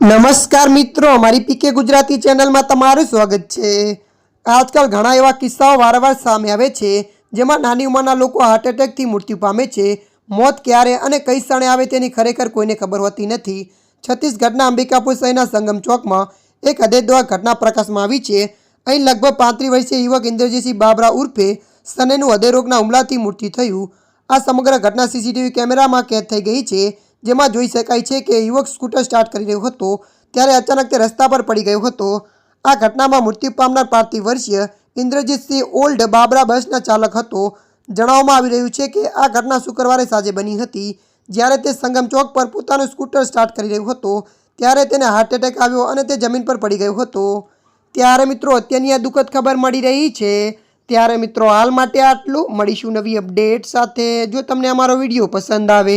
નમસ્કાર મિત્રો, અમારી પીકે ગુજરાતી ચેનલમાં તમારું સ્વાગત છે. આજકાલ ઘણા એવા કિસ્સાઓ વારંવાર સામે આવે છે, જેમાં નાની ઉંમરના લોકો હાર્ટ એટેકથી મૃત્યુ પામે છે. મોત ક્યારે અને કઈ ક્ષણે આવે તેની ખરેખર કોઈને ખબર હોતી નથી. છત્તીસગઢના અંબિકાપુર શહેરના સંગમ ચોકમાં એક હૃદયદ્વાર ઘટના પ્રકાશમાં આવી છે. અહીં લગભગ પાંત્રીસ વર્ષીય યુવક ઇન્દ્રજીતસિંહ બાબરા ઉર્ફે સનેનું હૃદયરોગના હુમલાથી મૃત્યુ થયું. આ સમગ્ર ઘટના સીસીટીવી કેમેરામાં કેદ થઈ ગઈ છે. જેમાં જોઈ શકાય છે કે યુવક સ્કૂટર સ્ટાર્ટ કરી રહ્યો હતો ત્યારે અચાનક તે રસ્તા પર પડી ગયો હતો. આ ઘટનામાં મૃત્યુ પામનાર પાર્થિવ વર્ષીય ઇન્દ્રજીતસિંહ ઓલ્ડ બાબરા બસના ચાલક હતો. જણાવવામાં આવી રહ્યું છે કે આ ઘટના શુક્રવારે સાંજે બની હતી. જ્યારે તે સંગમ ચોક પર પોતાનું સ્કૂટર સ્ટાર્ટ કરી રહ્યો હતો, ત્યારે તેને હાર્ટ એટેક આવ્યો અને તે જમીન પર પડી ગયો હતો. ત્યારે મિત્રો, અત્યારની આ દુઃખદ ખબર મળી રહી છે. ત્યારે મિત્રો, હાલ માટે આટલું. મળીશું નવી અપડેટ સાથે. જો તમને અમારો વીડિયો પસંદ આવે